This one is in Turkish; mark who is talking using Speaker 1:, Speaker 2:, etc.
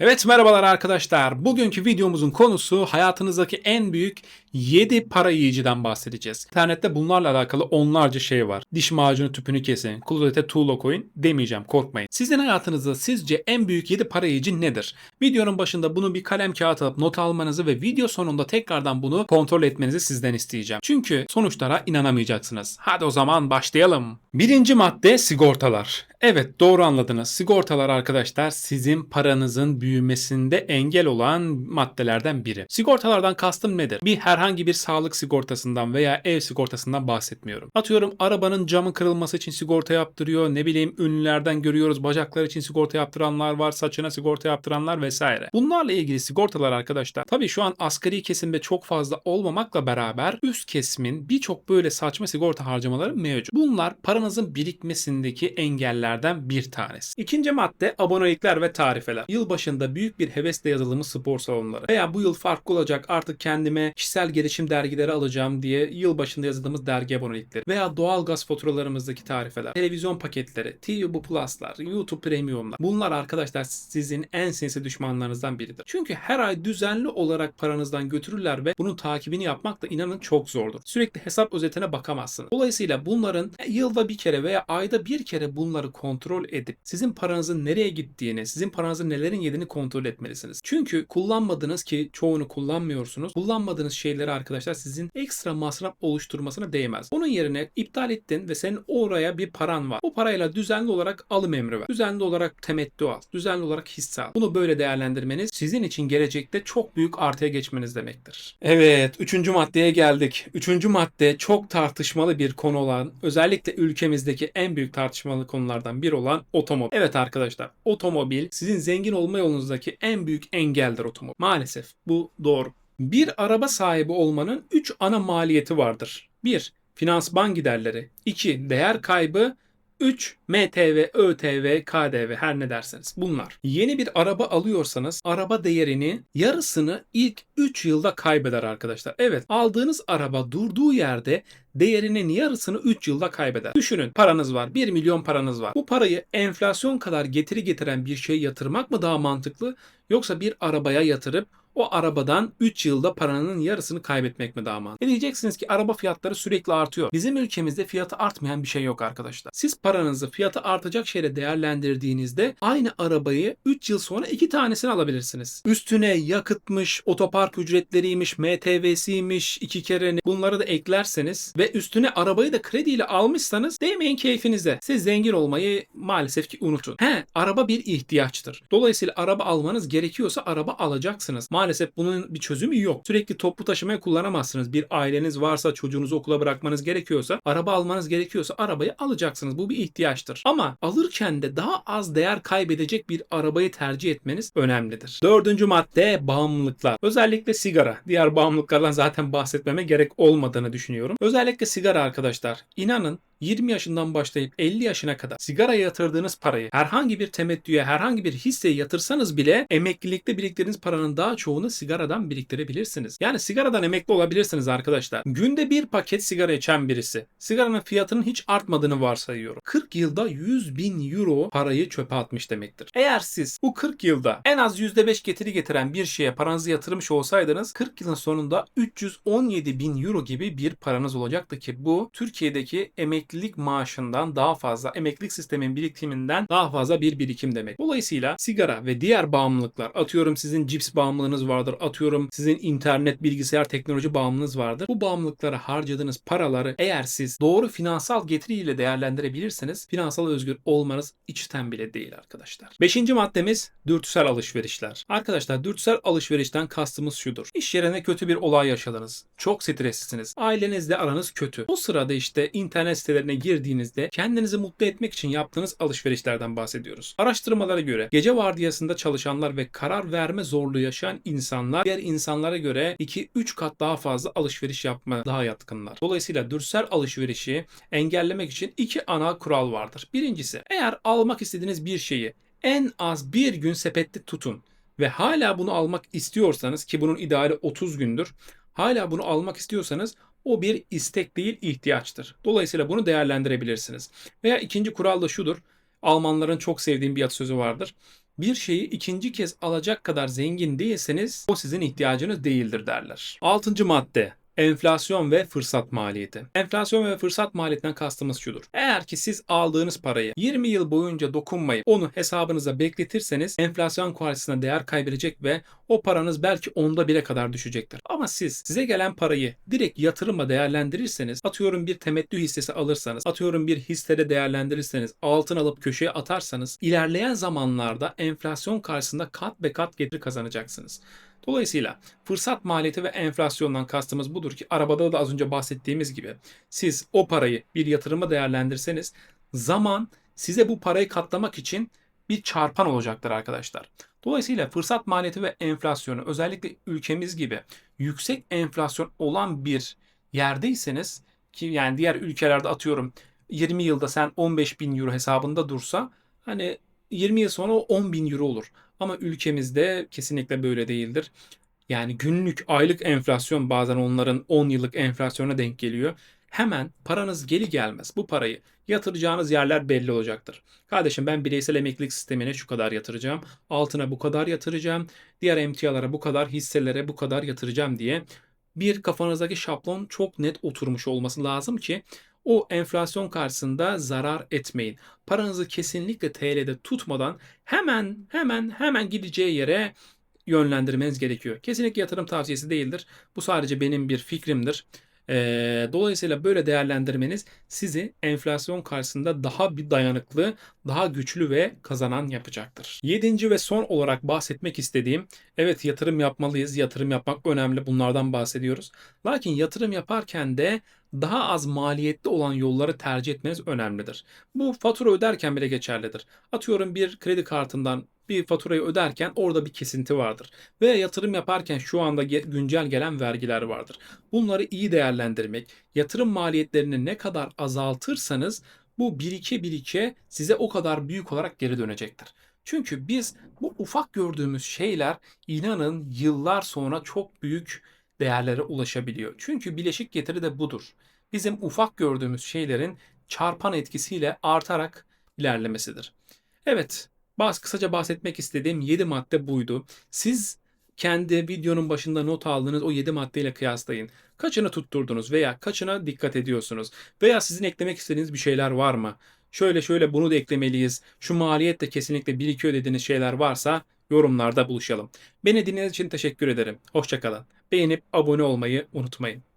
Speaker 1: Evet merhabalar arkadaşlar. Bugünkü videomuzun konusu hayatınızdaki en büyük 7 para yiyiciden bahsedeceğiz. İnternette bunlarla alakalı onlarca şey var. Diş macunu tüpünü kesin, klozete tuğla koyun demeyeceğim korkmayın. Sizin hayatınızda sizce en büyük 7 para yiyici nedir? Videonun başında bunu bir kalem kağıt alıp not almanızı ve video sonunda tekrardan bunu kontrol etmenizi sizden isteyeceğim. Çünkü sonuçlara inanamayacaksınız. Hadi o zaman başlayalım. Birinci madde sigortalar. Evet doğru anladınız. Sigortalar arkadaşlar sizin paranızın büyümesinde engel olan maddelerden biri. Sigortalardan kastım nedir? Bir herhangi bir sağlık sigortasından veya ev sigortasından bahsetmiyorum. Atıyorum arabanın camı kırılması için sigorta yaptırıyor. Ne bileyim ünlülerden görüyoruz bacaklar için sigorta yaptıranlar var. Saçına sigorta yaptıranlar vesaire. Bunlarla ilgili sigortalar arkadaşlar. Tabii şu an asgari kesimde çok fazla olmamakla beraber üst kesimin birçok böyle saçma sigorta harcamaları mevcut. Bunlar paranızın birikmesindeki engellerden bir tanesi. İkinci madde abonelikler ve tarifeler. Yıl başında büyük bir hevesle yazılımı spor salonları. Veya bu yıl farklı olacak artık kendime kişisel gelişim dergileri alacağım diye yıl başında yazıldığımız dergi abonelikleri. Veya doğalgaz faturalarımızdaki tarifeler. Televizyon paketleri, TV Bu Plus'lar, YouTube Premium'lar. Bunlar arkadaşlar sizin en sinsi düşmanlarınızdan biridir. Çünkü her ay düzenli olarak paranızdan götürürler ve bunun takibini yapmak da inanın çok zordur. Sürekli hesap özetine bakamazsınız. Dolayısıyla bunların yılda bir kere veya ayda bir kere bunları kontrol edip sizin paranızın nereye gittiğini, sizin paranızın nelerin yediğini kontrol etmelisiniz. Çünkü kullanmadığınız ki çoğunu kullanmıyorsunuz. Kullanmadığınız şeyleri arkadaşlar sizin ekstra masraf oluşturmasına değmez. Onun yerine iptal ettin ve senin oraya bir paran var. O parayla düzenli olarak alım emri ver. Düzenli olarak temettü al. Düzenli olarak hisse al. Bunu böyle değerlendirmeniz sizin için gelecekte çok büyük artıya geçmeniz demektir. Evet, üçüncü maddeye geldik. Üçüncü madde çok tartışmalı bir konu olan, özellikle ülkemizdeki en büyük tartışmalı konulardan biri olan otomobil. Evet arkadaşlar, otomobil sizin zengin olma yolunuzdaki en büyük engeldir otomobil. Maalesef bu doğru. Bir araba sahibi olmanın 3 ana maliyeti vardır. 1. Finansman giderleri. 2. Değer kaybı. 3. MTV, ÖTV, KDV her ne derseniz bunlar. Yeni bir araba alıyorsanız araba değerini yarısını ilk 3 yılda kaybeder arkadaşlar. Evet aldığınız araba durduğu yerde değerinin yarısını 3 yılda kaybeder. Düşünün paranız var 1 milyon paranız var. Bu parayı enflasyon kadar getiri getiren bir şeye yatırmak mı daha mantıklı yoksa bir arabaya yatırıp o arabadan 3 yılda paranın yarısını kaybetmek mi daha mantıklı? E diyeceksiniz ki araba fiyatları sürekli artıyor. Bizim ülkemizde fiyatı artmayan bir şey yok arkadaşlar. Siz paranızı fiyatı artacak şeyle değerlendirdiğinizde aynı arabayı 3 yıl sonra 2 tanesini alabilirsiniz. Üstüne yakıtmış, otopark ücretleriymiş, MTV'siymiş, iki kere bunları da eklerseniz ve üstüne arabayı da krediyle almışsanız değmeyin keyfinize. Siz zengin olmayı maalesef ki unutun. He, araba bir ihtiyaçtır. Dolayısıyla araba almanız gerekiyorsa araba alacaksınız. Maalesef bunun bir çözümü yok. Sürekli toplu taşımayı kullanamazsınız. Bir aileniz varsa çocuğunuzu okula bırakmanız gerekiyorsa, araba almanız gerekiyorsa arabayı alacaksınız. Bu bir ihtiyaçtır. Ama alırken de daha az değer kaybedecek bir arabayı tercih etmeniz önemlidir. Dördüncü madde bağımlılıklar. Özellikle sigara. Diğer bağımlılıklardan zaten bahsetmeme gerek olmadığını düşünüyorum. Özellikle sigara arkadaşlar. İnanın 20 yaşından başlayıp 50 yaşına kadar sigaraya yatırdığınız parayı herhangi bir temettüye, herhangi bir hisseye yatırsanız bile emeklilikte biriktirdiğiniz paranın daha çoğunu sigaradan biriktirebilirsiniz. Yani sigaradan emekli olabilirsiniz arkadaşlar. Günde bir paket sigara içen birisi. Sigaranın fiyatının hiç artmadığını varsayıyorum. 40 yılda 100 bin euro parayı çöpe atmış demektir. Eğer siz bu 40 yılda en az %5 getiri getiren bir şeye paranızı yatırmış olsaydınız 40 yılın sonunda 317 bin euro gibi bir paranız olacaktı ki bu Türkiye'deki emeklilik maaşından daha fazla, emeklilik sistemin birikiminden daha fazla bir birikim demek. Dolayısıyla sigara ve diğer bağımlılıklar atıyorum sizin cips bağımlılığınız vardır, atıyorum sizin internet, bilgisayar, teknoloji bağımlılığınız vardır. Bu bağımlılıklara harcadığınız paraları eğer siz doğru finansal getiriyle değerlendirebilirseniz finansal özgür olmanız içten bile değil arkadaşlar. Beşinci maddemiz dürtüsel alışverişler. Arkadaşlar dürtüsel alışverişten kastımız şudur. İş yerine kötü bir olay yaşadınız. Çok streslisiniz. Ailenizle aranız kötü. O sırada işte internet sitelerine girdiğinizde kendinizi mutlu etmek için yaptığınız alışverişlerden bahsediyoruz. Araştırmalara göre gece vardiyasında çalışanlar ve karar verme zorluğu yaşayan insanlar diğer insanlara göre 2-3 kat daha fazla alışveriş yapma daha yatkınlar. Dolayısıyla dürtüsel alışverişi engellemek için iki ana kural vardır. Birincisi eğer almak istediğiniz bir şeyi en az bir gün sepette tutun ve hala bunu almak istiyorsanız ki bunun ideali 30 gündür hala bunu almak istiyorsanız o bir istek değil ihtiyaçtır. Dolayısıyla bunu değerlendirebilirsiniz. Veya ikinci kural da şudur. Almanların çok sevdiğim bir atasözü vardır. bir şeyi ikinci kez alacak kadar zengin değilseniz o sizin ihtiyacınız değildir derler. Altıncı madde Enflasyon ve fırsat maliyeti. Enflasyon ve fırsat maliyetinden kastımız şudur. Eğer ki siz aldığınız parayı 20 yıl boyunca dokunmayıp onu hesabınıza bekletirseniz enflasyon karşısında değer kaybedecek ve o paranız belki onda bire kadar düşecektir. Ama siz size gelen parayı direkt yatırıma değerlendirirseniz atıyorum bir temettü hissesi alırsanız atıyorum bir hissede değerlendirirseniz altın alıp köşeye atarsanız ilerleyen zamanlarda enflasyon karşısında kat be kat getiri kazanacaksınız. Dolayısıyla fırsat maliyeti ve enflasyondan kastımız budur ki arabada da az önce bahsettiğimiz gibi siz o parayı bir yatırıma değerlendirseniz zaman size bu parayı katlamak için bir çarpan olacaktır arkadaşlar. Dolayısıyla fırsat maliyeti ve enflasyonu özellikle ülkemiz gibi yüksek enflasyon olan bir yerdeyseniz ki yani diğer ülkelerde atıyorum 20 yılda sen 15 bin euro hesabında dursa hani 20 yıl sonra o 10 bin euro olur. Ama ülkemizde kesinlikle böyle değildir. Yani günlük, aylık enflasyon bazen onların 10 yıllık enflasyona denk geliyor. Hemen paranız geri gelmez. Bu parayı yatıracağınız yerler belli olacaktır. Kardeşim ben bireysel emeklilik sistemine şu kadar yatıracağım. Altına bu kadar yatıracağım. Diğer emtialara bu kadar, hisselere bu kadar yatıracağım diye bir kafanızdaki şablon çok net oturmuş olması lazım ki o enflasyon karşısında zarar etmeyin. Paranızı kesinlikle TL'de tutmadan hemen hemen hemen gideceği yere yönlendirmeniz gerekiyor. Kesinlikle yatırım tavsiyesi değildir. Bu sadece benim bir fikrimdir. Ee, dolayısıyla böyle değerlendirmeniz sizi enflasyon karşısında daha bir dayanıklı, daha güçlü ve kazanan yapacaktır. Yedinci ve son olarak bahsetmek istediğim, evet yatırım yapmalıyız, yatırım yapmak önemli bunlardan bahsediyoruz. Lakin yatırım yaparken de daha az maliyetli olan yolları tercih etmeniz önemlidir. Bu fatura öderken bile geçerlidir. Atıyorum bir kredi kartından bir faturayı öderken orada bir kesinti vardır. Ve yatırım yaparken şu anda güncel gelen vergiler vardır. Bunları iyi değerlendirmek, yatırım maliyetlerini ne kadar azaltırsanız bu birike birike size o kadar büyük olarak geri dönecektir. Çünkü biz bu ufak gördüğümüz şeyler inanın yıllar sonra çok büyük değerlere ulaşabiliyor. Çünkü bileşik getiri de budur. Bizim ufak gördüğümüz şeylerin çarpan etkisiyle artarak ilerlemesidir. Evet, bazı kısaca bahsetmek istediğim 7 madde buydu. Siz kendi videonun başında not aldığınız o 7 maddeyle kıyaslayın. Kaçını tutturdunuz veya kaçına dikkat ediyorsunuz? Veya sizin eklemek istediğiniz bir şeyler var mı? Şöyle şöyle bunu da eklemeliyiz. Şu maliyet de kesinlikle 1-2 ödediğiniz şeyler varsa yorumlarda buluşalım. Beni dinlediğiniz için teşekkür ederim. Hoşçakalın. Beğenip abone olmayı unutmayın.